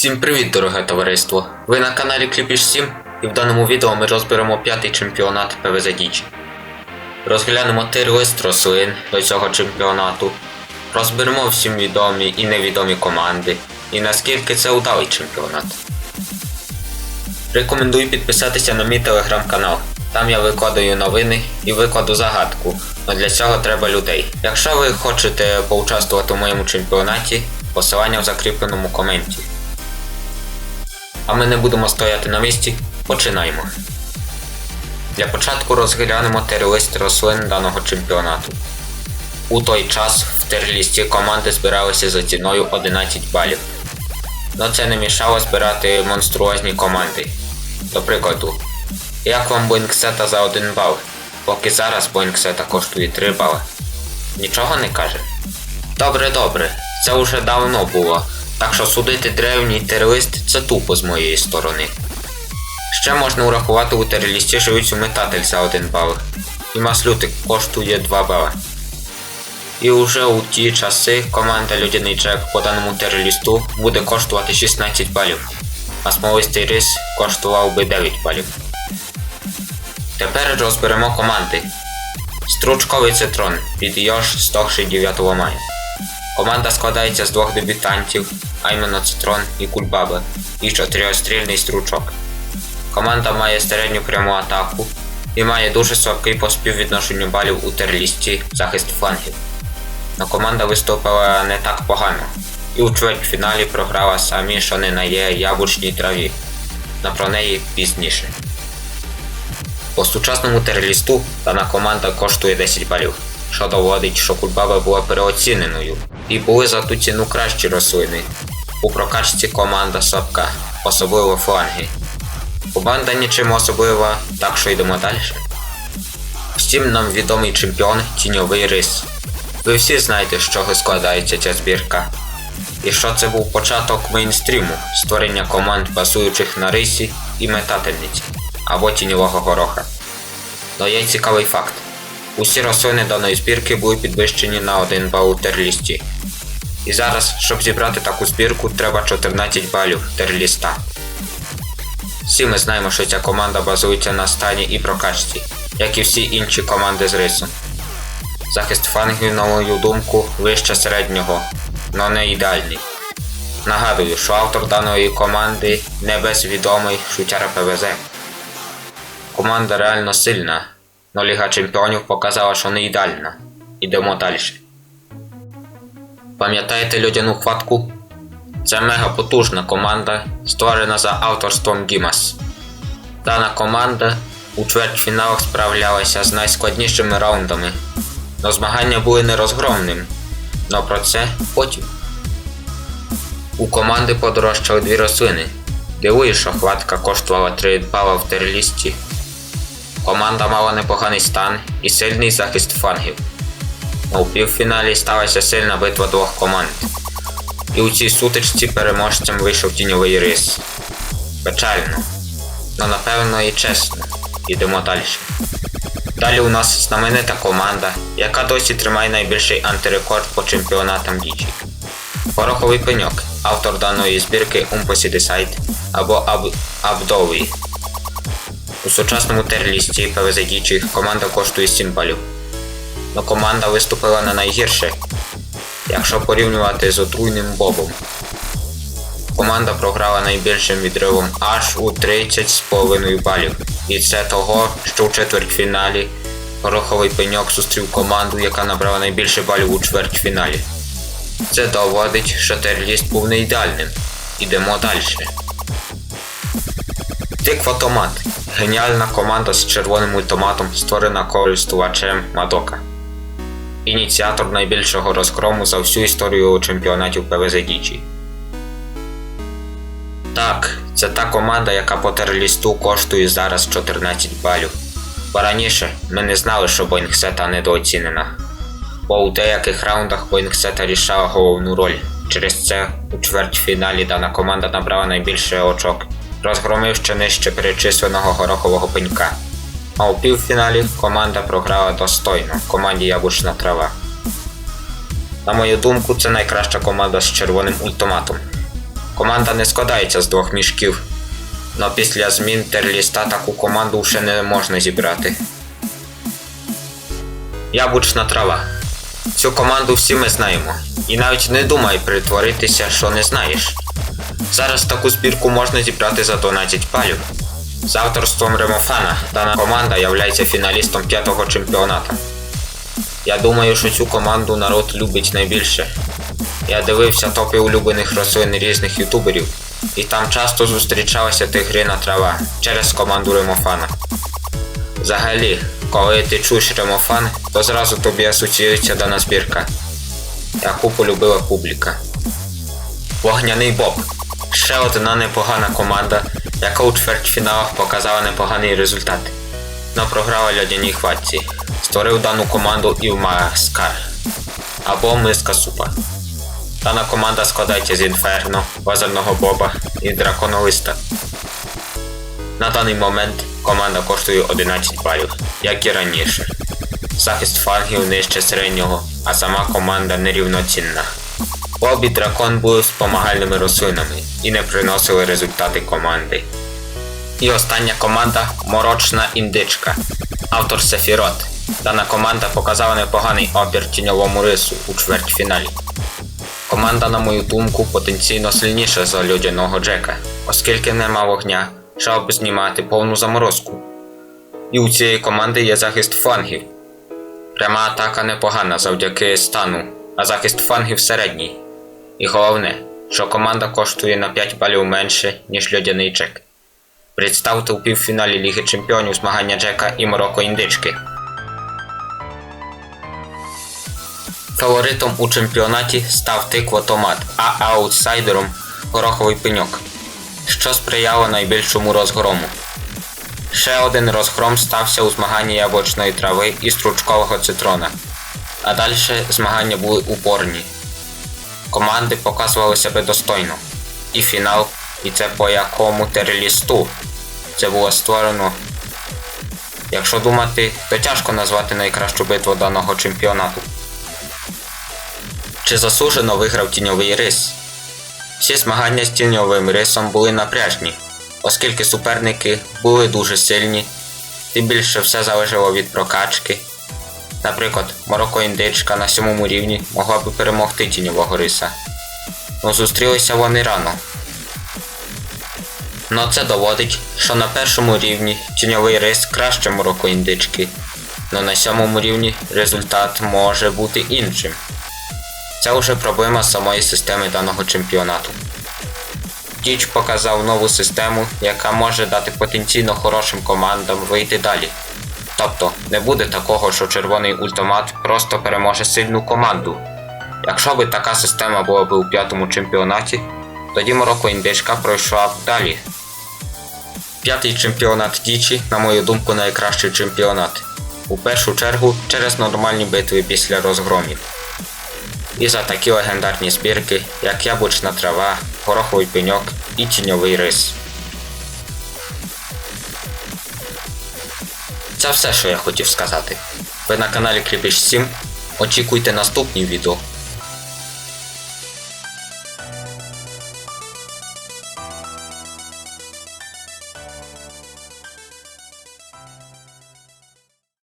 Всім привіт, дороге товариство! Ви на каналі Кліпіш 7 і в даному відео ми розберемо п'ятий чемпіонат ПВЗ Діч. Розглянемо тир-лист рослин до цього чемпіонату, розберемо всім відомі і невідомі команди, і наскільки це удалий чемпіонат. Рекомендую підписатися на мій телеграм-канал. Там я викладаю новини і викладу загадку, але для цього треба людей. Якщо ви хочете поучаствувати в моєму чемпіонаті, посилання в закріпленому коменті. А ми не будемо стояти на місці, починаємо. Для початку розглянемо терлист рослин даного чемпіонату. У той час в терлісті команди збиралися за ціною 11 балів. Но це не мішало збирати монструозні команди. До прикладу, як вам Боїнгсета за 1 бал, поки зараз Боїнгсета коштує 3 бали. Нічого не каже? Добре, добре, це вже давно було, так що судити древній терлист це тупо з моєї сторони. Ще можна урахувати у терлісті живицю метатель за 1 бал, і маслютик коштує 2 бали. І уже у ті часи команда Людяний Джек по даному терлісту буде коштувати 16 балів, а смолистий рис коштував би 9 балів. Тепер розберемо команди. Стручковий цитрон від Йош 109 мая. Команда складається з двох дебютантів, а іменно Цитрон і Кульбаба, і чотирьохстрільний стручок. Команда має середню пряму атаку і має дуже слабкий по співвідношенню балів у терлісті захист флангів. Но команда виступила не так погано, і у чвертьфіналі програла самі, що не на є яблучній траві, но про неї пізніше. По сучасному терлісту дана команда коштує 10 балів, що доводить, що Кульбаба була переоціненою, і були за ту ціну кращі рослини. У прокачці команда слабка, особливо фланги. Команда нічим особлива, так що йдемо далі. Всім нам відомий чемпіон тіньовий рис. Ви всі знаєте, з чого складається ця збірка. І що це був початок мейнстріму створення команд, базуючих на рисі і метательниці або тіньового гороха. Но є цікавий факт. Усі рослини даної збірки були підвищені на 1 бал у терлісті. І зараз, щоб зібрати таку збірку, треба 14 балів терліста. Всі ми знаємо, що ця команда базується на стані і прокачці, як і всі інші команди з рису. Захист фангів, на мою думку, вище середнього, но не ідеальний. Нагадую, що автор даної команди не безвідомий шутяра ПВЗ. Команда реально сильна, но Ліга Чемпіонів показала, що не ідеальна. Ідемо далі. Пам'ятаєте людяну хватку? Це мега потужна команда, створена за авторством Гімас. Дана команда у чвертьфіналах справлялася з найскладнішими раундами, но змагання були нерозгромним. Но про це потім. У команди подорожчали дві рослини. Дивує, що хватка коштувала 3 бала в терлісті. Команда мала непоганий стан і сильний захист фангів. У півфіналі сталася сильна битва двох команд. І у цій сутичці переможцем вийшов тіньовий рис. Печально. Но напевно і чесно. Ідемо далі. Далі у нас знаменита команда, яка досі тримає найбільший антирекорд по чемпіонатам дічі. Пороховий пеньок, автор даної збірки Umposi Decide або Аб... Абдовий. У сучасному терлісті ПВЗ дічі команда коштує 7 балів. Но команда виступила не найгірше, якщо порівнювати з отруйним бобом. Команда програла найбільшим відривом аж у 30,5 балів. І це того, що у четвертьфіналі Гороховий пеньок зустрів команду, яка набрала найбільше балів у чвертьфіналі. Це доводить, що терліст був не ідеальним. Ідемо далі. Тикватомат. Геніальна команда з червоним ультиматом, створена користувачем Мадока. Ініціатор найбільшого розгрому за всю історію чемпіонатів ПВЗ Дічі. Так, це та команда, яка по терлісту коштує зараз 14 балів. Бо раніше ми не знали, що Боїнгсета недооцінена. Бо у деяких раундах Боїнгсета рішала головну роль. Через це у чвертьфіналі дана команда набрала найбільше очок, розгромивши нижче перечисленого горохового пенька. А у півфіналі команда програла достойно команді Яблучна трава. На мою думку, це найкраща команда з червоним ультиматом. Команда не складається з двох мішків. Но після змін терліста таку команду вже не можна зібрати. Яблучна трава. Цю команду всі ми знаємо. І навіть не думай притворитися, що не знаєш. Зараз таку збірку можна зібрати за 12 палів. З авторством Ремофана дана команда являється фіналістом п'ятого чемпіоната. Я думаю, що цю команду народ любить найбільше. Я дивився топи улюблених рослин різних ютуберів, і там часто зустрічалася тигрина трава через команду Ремофана. Взагалі, коли ти чуєш Ремофан, то зразу тобі асоціюється дана збірка, яку полюбила публіка. Вогняний Боб. Ще одна непогана команда, яка у чвертьфіналах показала непоганий результат. Но програла льодяній хватці. Створив дану команду Івма Скар або Миска Супа. Дана команда складається з Інферно, Лазерного Боба і Драконолиста. На даний момент команда коштує 11 балів, як і раніше. Захист флангів нижче середнього, а сама команда нерівноцінна. Боб і дракон були спомагальними рослинами і не приносили результати команди. І остання команда Морочна індичка. Автор Сефірот. Дана команда показала непоганий опір тіньовому рису у чвертьфіналі. Команда, на мою думку, потенційно сильніша за льодяного Джека, оскільки нема вогня, щоб знімати повну заморозку. І у цієї команди є захист флангів. Пряма атака непогана завдяки стану, а захист флангів середній. І головне, що команда коштує на 5 балів менше, ніж льодяний Джек. Представте у півфіналі Ліги Чемпіонів змагання Джека і Мороко індички. Фаворитом у чемпіонаті став тиквотомат, а аутсайдером гороховий пеньок, що сприяло найбільшому розгрому. Ще один розгром стався у змаганні яблучної трави і стручкового цитрона. А далі змагання були упорні. Команди показували себе достойно. І фінал, і це по якому терлісту це було створено. Якщо думати, то тяжко назвати найкращу битву даного чемпіонату. Чи заслужено виграв тіньовий рис? Всі змагання з тіньовим рисом були напряжні, оскільки суперники були дуже сильні, тим більше все залежало від прокачки. Наприклад, Мороко індичка на сьомому рівні могла би перемогти тіньового риса. Ну зустрілися вони рано. Но це доводить, що на першому рівні тіньовий рис краще Мороко індички, но на сьомому рівні результат може бути іншим. Це вже проблема самої системи даного чемпіонату. Діч показав нову систему, яка може дати потенційно хорошим командам вийти далі. Тобто не буде такого, що червоний ультимат просто переможе сильну команду. Якщо би така система була б у п'ятому чемпіонаті, тоді Мороко індичка пройшла б далі. П'ятий чемпіонат Дічі, на мою думку, найкращий чемпіонат. У першу чергу через нормальні битви після розгромів і за такі легендарні збірки, як яблучна трава, гороховий пеньок і тіньовий рис. Це все, що я хотів сказати. Ви на каналі Кріпіш 7. Очікуйте наступні відео.